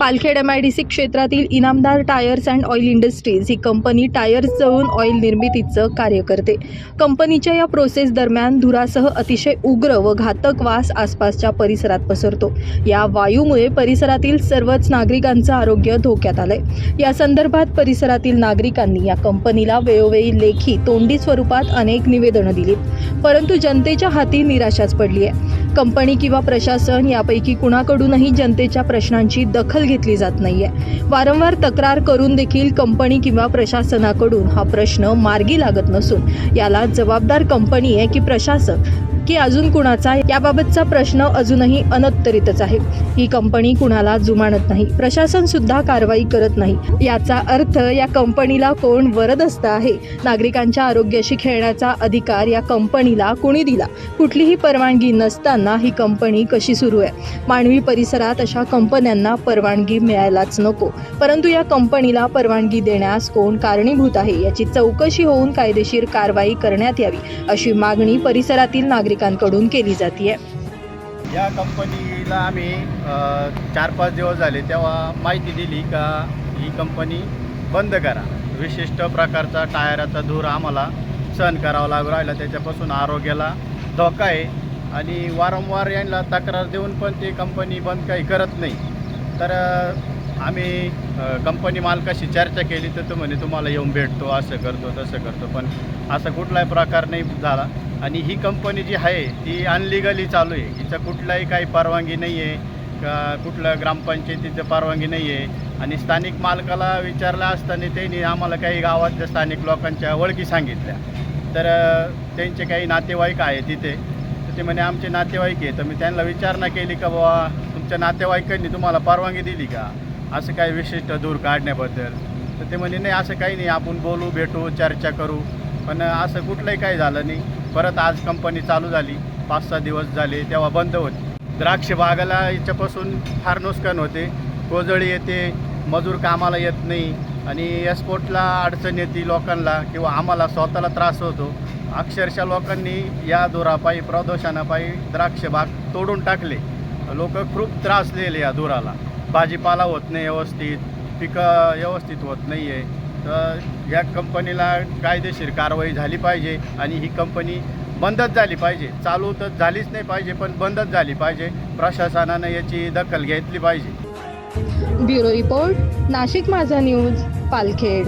Palkhed M I D C क्षेत्रातील Inamdar tyres and oil industries he company tyres जळून oil निर्मितीचं कार्य करते. कंपनीच्या या प्रोसेस दरम्यान धुरासह अतिशय उग्र व घातक वास आसपासच्या परिसरात पसरतो. या वायूमुळे परिसरातील सर्वच नागरिकांचं आरोग्य धोक्यात आलंय. या संदर्भात परिसरातील नागरिकांनी या कंपनीला वेळोवेळी लेखी तोंडी स्वरूपात अनेक निवेदनं दिलीत परंतु जनतेच्या हाती निराशाच पडली आहे कंपनी किंवा प्रशासन यापैकी कुणाकडूनही जनतेच्या प्रश्नांची दखल घेतली जात नाही आहे वारंवार तक्रार करून देखील कंपनी किंवा प्रशासनाकडून हा प्रश्न मार्गी लागत नसून याला जबाबदार कंपनी आहे की प्रशासक? की अजून कुणाचा याबाबतचा प्रश्न अजूनही अनुत्तरितच आहे. ही कंपनी कुणाला जुमानत नाही. प्रशासन सुद्धा कारवाई करत नाही. याचा अर्थ या कंपनीला कोण वरदस्त आहे? नागरिकांच्या आरोग्याशी खेळण्याचा अधिकार या कंपनीला कुणी दिला? कुठलीही परवानगी नसताना ही कंपनी कशी सुरू आहे? मानवी परिसरात अशा कंपन्यांना परवानगी मिळायलाच नको. परंतु या कंपनीला परवानगी देण्यास कोण कारणीभूत आहे? याची चौकशी होऊन कायदेशीर कारवाई करण्यात यावी अशी मागणी परिसरातील नागरिक नागरिकांकडून केली जाते या कंपनीला आम्ही चार पाच दिवस झाले तेव्हा माहिती दिली का ही कंपनी बंद करा. विशिष्ट प्रकारचा टायराचा धूर आम्हाला सहन करावा लागू राहिला. त्याच्यापासून आरोग्याला धोका आहे. आणि वारंवार यांना तक्रार देऊन पण ती कंपनी बंद काही करत नाही. तर आम्ही कंपनी मालकाशी चर्चा केली तर तो म्हणे तुम्हाला येऊन भेटतो असं करतो तसं करतो. पण असा कुठलाही प्रकार नाही झाला. आणि ही कंपनी जी आहे ती अनलिगली चालू आहे. हिचं कुठलाही काही परवानगी नाही आहे का कुठलं ग्रामपंचायतीचं परवानगी नाही आहे आणि स्थानिक मालकाला विचारलं असताना त्यांनी आम्हाला काही गावातल्या स्थानिक लोकांच्या ओळखी सांगितल्या. तर त्यांचे काही नातेवाईक आहे तिथे. तर ते म्हणे आमचे नातेवाईक आहे तर मी त्यांना विचारणा केली का बाबा तुमच्या नातेवाईकांनी तुम्हाला परवानगी दिली का? असं काही विशिष्ट दूर काढण्याबद्दल. तर ते म्हणे नाही असं काही नाही आपण बोलू भेटू चर्चा करू. पण असं कुठलंही काही झालं नाही. परत आज कंपनी चालू झाली पाच सहा दिवस झाले तेव्हा बंद होती. द्राक्ष बागाला याच्यापासून फार नुकसान होते. कोजळी येते मजूर कामाला येत नाही आणि एक्सपोर्टला अडचण येते लोकांना किंवा आम्हाला स्वतःला त्रास होतो. अक्षरशः लोकांनी या धुरापायी प्रदूषणापायी द्राक्ष बाग तोडून टाकले. लोक खूप त्रासलेले या धुराला. भाजीपाला होत नाही व्यवस्थित पिकं व्यवस्थित होत नाही आहे तर या कंपनीला कायदेशीर कारवाई झाली पाहिजे आणि ही कंपनी बंदच झाली पाहिजे. चालू तर झालीच नाही पाहिजे पण बंदच झाली पाहिजे. प्रशासनानं याची दखल घेतली पाहिजे. ब्युरो रिपोर्ट नाशिक माझा न्यूज पालखेड.